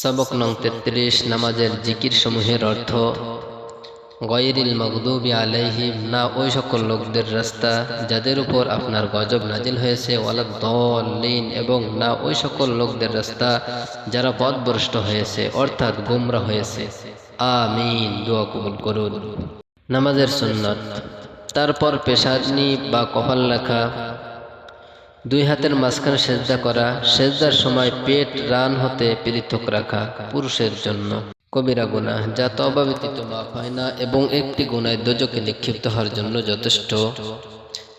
সবক নং তেত্রিশ নামাজের জিকির সমূহের অর্থ, গয়রিল মগদুবি আলাইহিম না ওই সকল লোকদের রাস্তা যাদের উপর আপনার গজব নাজিল হয়েছে, ওয়ালাদ দলিন এবং না ওই সকল লোকদের রাস্তা যারা পথভ্রষ্ট হয়েছে, অর্থাৎ গুমরা হয়েছে। আমিন। দোয়া কবুল করুন। নামাজের সুন্নত, তারপর পেশানি বা কপাল লেখা দুই হাতের মাঝখানে সেজদা করা, সেজদার সময় পেট রান হতে পৃথক রাখা পুরুষের জন্য কবিরা গুনাহ। যা তবা ব্যতীত মাফ হয় না এবং একটি গুনায় দোজকে নিক্ষিপ্ত হওয়ার জন্য যথেষ্ট।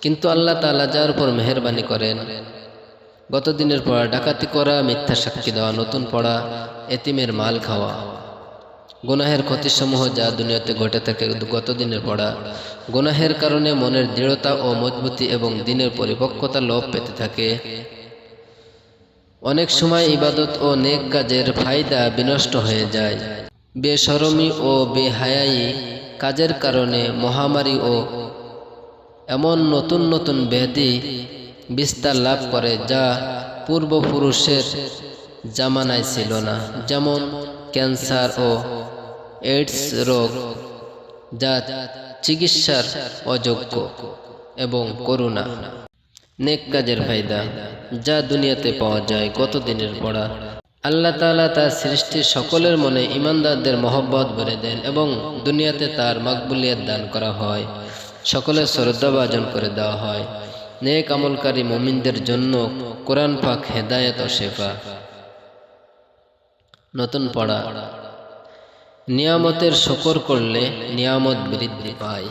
কিন্তু আল্লাহ তাআলা যার উপর মেহরবানি করেন গত দিনের পড়া, ডাকাতি করা, মিথ্যা সাক্ষী দেওয়া, নতুন পড়া, এতিমের মাল খাওয়া। গুনাহের ক্ষতিসমূহ যা দুনিয়াতে ঘটে থাকে গত দিনের পড়া। গুনাহের কারণে মনের দৃঢ়তা ও মজবুতি এবং দিনের পরিপক্কতা লোভ পেতে থাকে। অনেক সময় ইবাদত ও নেক কাজের ফায়দা বিনষ্ট হয়ে যায়। বেসরমি ও বেহায়াই কাজের কারণে মহামারী ও এমন নতুন নতুন ব্যাধি বিস্তার লাভ করে যা পূর্বপুরুষের জামানায় ছিল না, যেমন ক্যান্সার ও এইডস রোগ, যা চিকিৎসার অযোগ্য এবং করুণা। নেক কাজের ফায়দা যা দুনিয়াতে পাওয়া যায় গত দিনের পড়া। আল্লাহ তাআলা তার সৃষ্টির সকলের মনে ইমানদারদের মহব্বত ভরে দেন এবং দুনিয়াতে তার মাকবুলিয়ত দান করা হয়। সকলের শ্রদ্ধা ভাজন করে দেওয়া হয়। নেক আমলকারী মুমিনদের জন্য কোরআন পাক হেদায়েত ও শেফা। নতুন পড়া। নিয়ামতের শকর করলে নিয়ামত বৃদ্ধি পায়।